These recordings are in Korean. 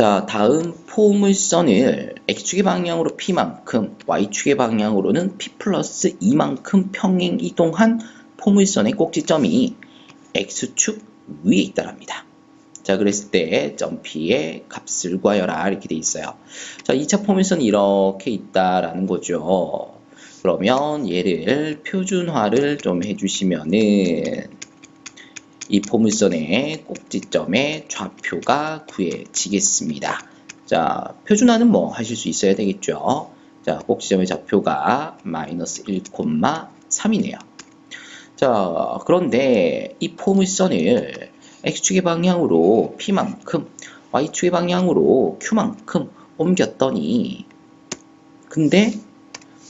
자, 다음 포물선을 x축의 방향으로 p만큼, y축의 방향으로는 p 플러스 2만큼 평행 이동한 포물선의 꼭지점이 x축 위에 있다랍니다. 자, 그랬을 때 점 p의 값을 구하여라 이렇게 돼 있어요. 자, 2차 포물선이 이렇게 있다라는 거죠. 그러면 얘를 표준화를 좀 해주시면은 이 포물선의 꼭지점의 좌표가 구해지겠습니다. 자, 표준화는 뭐 하실 수 있어야 되겠죠. 자, 꼭지점의 좌표가 마이너스 1,3이네요. 자, 그런데 이 포물선을 x축의 방향으로 p만큼, y축의 방향으로 q만큼 옮겼더니 근데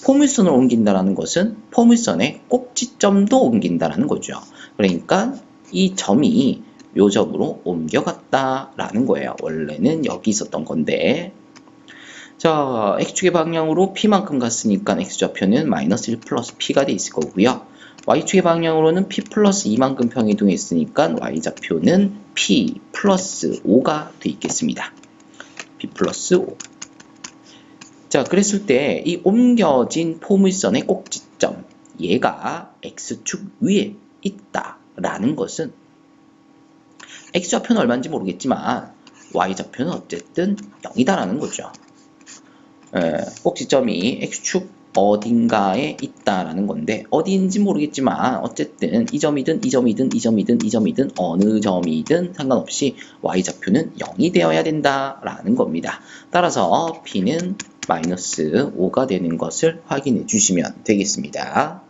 포물선을 옮긴다라는 것은 포물선의 꼭지점도 옮긴다라는 거죠. 그러니까 이 점이 요 점으로 옮겨갔다라는 거예요. 원래는 여기 있었던 건데 자 x축의 방향으로 p만큼 갔으니까 x좌표는 마이너스 1 플러스 p가 돼 있을 거고요. y축의 방향으로는 p 플러스 2만큼 평이동했으니까 y좌표는 p 플러스 5가 돼 있겠습니다. p 플러스 5 자, 그랬을 때 이 옮겨진 포물선의 꼭지점, 얘가 x축 위에 있다 라는 것은 x좌표는 얼마인지 모르겠지만 y좌표는 어쨌든 0이다라는 거죠. 에, 꼭지점이 x축 어딘가에 있다라는 건데 어디인지 모르겠지만 어쨌든 이 점이든 이 점이든 이 점이든 이 점이든 어느 점이든 상관없이 y좌표는 0이 되어야 된다라는 겁니다. 따라서 p는 마이너스 5가 되는 것을 확인해 주시면 되겠습니다.